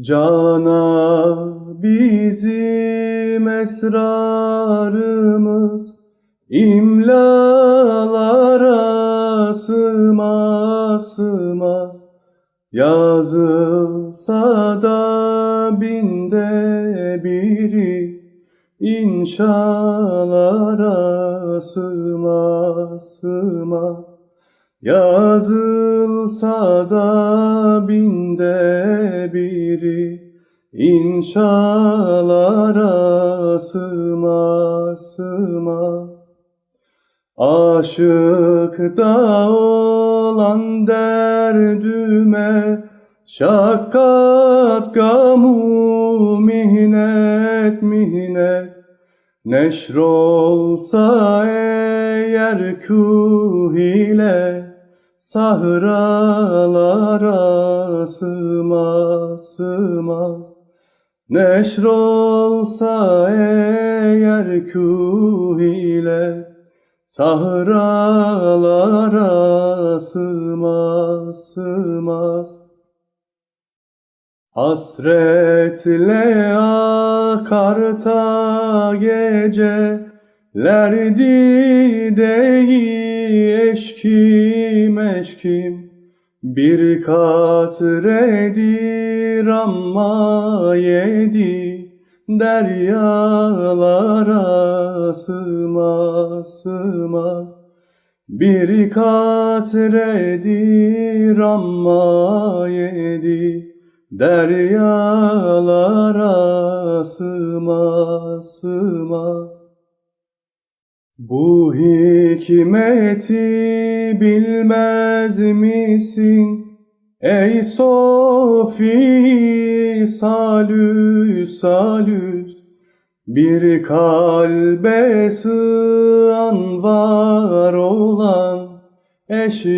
Cana bizim esrarımız imlalara sığmaz Yazılsa da binde biri inşalara sığmaz Yazılsa da binde biri inşalara sığmaz sığmaz Aşık da olan derdüme Şakkat gamu mihnet mihnet. Neşrolsa eğer kuh ile Sahralara sığmaz sığmaz Neşrolsa eğer kuh ile Sahralara sığmaz sığmaz Hasretle akar ta gecelerdi değil eşkim eşkim. Bir katredir ama yedi. Deryalara sığmaz sığmaz Bir katredir ama yedi. Deryalara sığmaz sığmaz Bu hikmeti bilmez misin ey Sofi salüs salüs bir kalbe sığan var olan eşyalara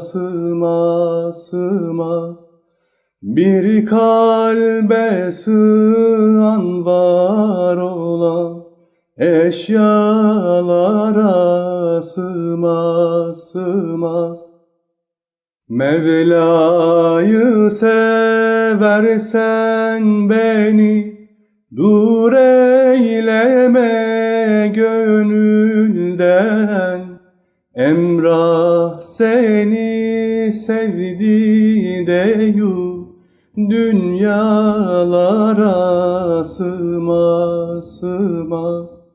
sığmaz sığmaz Bir kalbe sığan var olan eşyalara sığmaz sığmaz Mevla'yı seversen beni Dur eyleme gönülden. Emrah seni sevdi de yu Dünyalara sığmaz sığmaz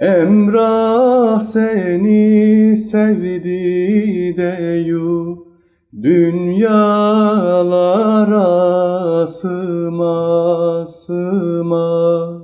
Emrah seni sevdi de yu Dünyalara sığmaz sığmaz